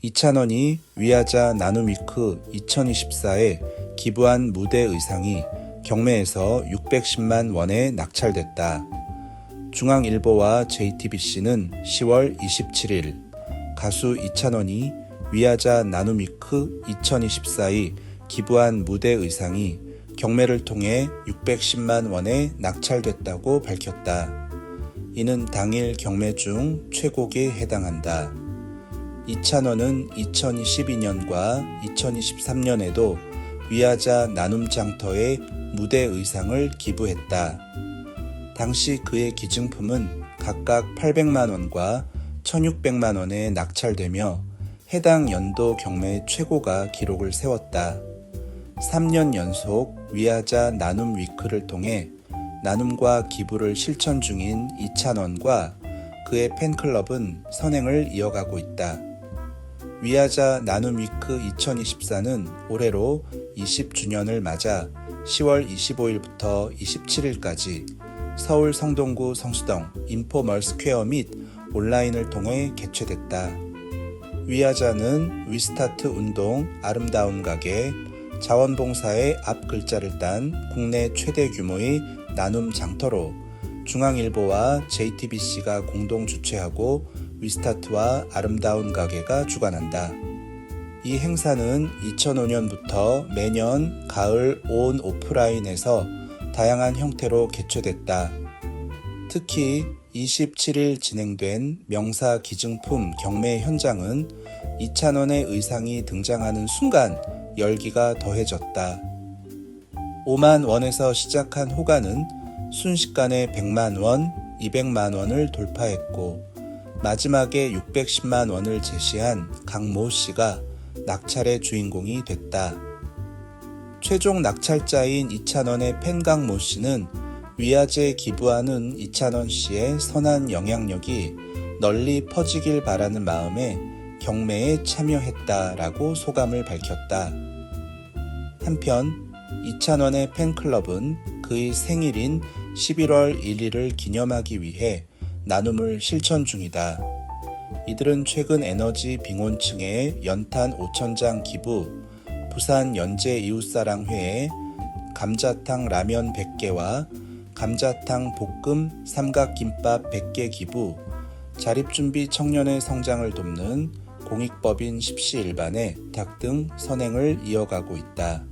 이찬원이 위아자 나눔위크 2024에 기부한 무대 의상이 경매에서 610만 원에 낙찰됐다. 중앙일보와 JTBC는 10월 27일 가수 이찬원이 위아자 나눔위크 2024에 기부한 무대 의상이 경매를 통해 610만 원에 낙찰됐다고 밝혔다. 이는 당일 경매 중 최고에 해당한다. 이찬원은 2012년과 2023년에도 위아자 나눔 장터에 무대 의상을 기부했다. 당시 그의 기증품은 각각 800만 원과 1600만 원에 낙찰되며 해당 연도 경매 최고가 기록을 세웠다. 3년 연속 위아자 나눔 위크를 통해 나눔과 기부를 실천 중인 이찬원과 그의 팬클럽은 선행을 이어가고 있다. 위아자 나눔 위크 2024는 올해로 20주년을 맞아 10월 25일부터 27일까지 서울 성동구 성수동 인포멀 스퀘어 및 온라인을 통해 개최됐다. 위아자는 위스타트 운동 아름다운 가게 자원봉사의 앞 글자를 딴 국내 최대 규모의 나눔 장터로 중앙일보와 JTBC가 공동 주최하고 위스타트와 아름다운 가게가 주관한다. 이 행사는 2005년부터 매년 가을 온 오프라인에서 다양한 형태로 개최됐다. 특히 27일 진행된 명사 기증품 경매 현장은 이찬원의 의상이 등장하는 순간 열기가 더해졌다. 5만 원에서 시작한 호가는 순식간에 100만 원, 200만 원을 돌파했고 마지막에 610만 원을 제시한 강모 씨가 낙찰의 주인공이 됐다. 최종 낙찰자인 이찬원의 팬 강모 씨는 위아제에 기부하는 이찬원 씨의 선한 영향력이 널리 퍼지길 바라는 마음에 경매에 참여했다라고 소감을 밝혔다. 한편 이찬원의 팬클럽은 그의 생일인 11월 1일을 기념하기 위해 나눔을 실천 중이다. 이들은 최근 에너지 빙원층의 연탄 5천장 기부, 부산 연제 이웃사랑회에 감자탕 라면 100개와 감자탕 볶음 삼각김밥 100개 기부, 자립준비 청년의 성장을 돕는 공익법인 십시일반의 탁 등 선행을 이어가고 있다.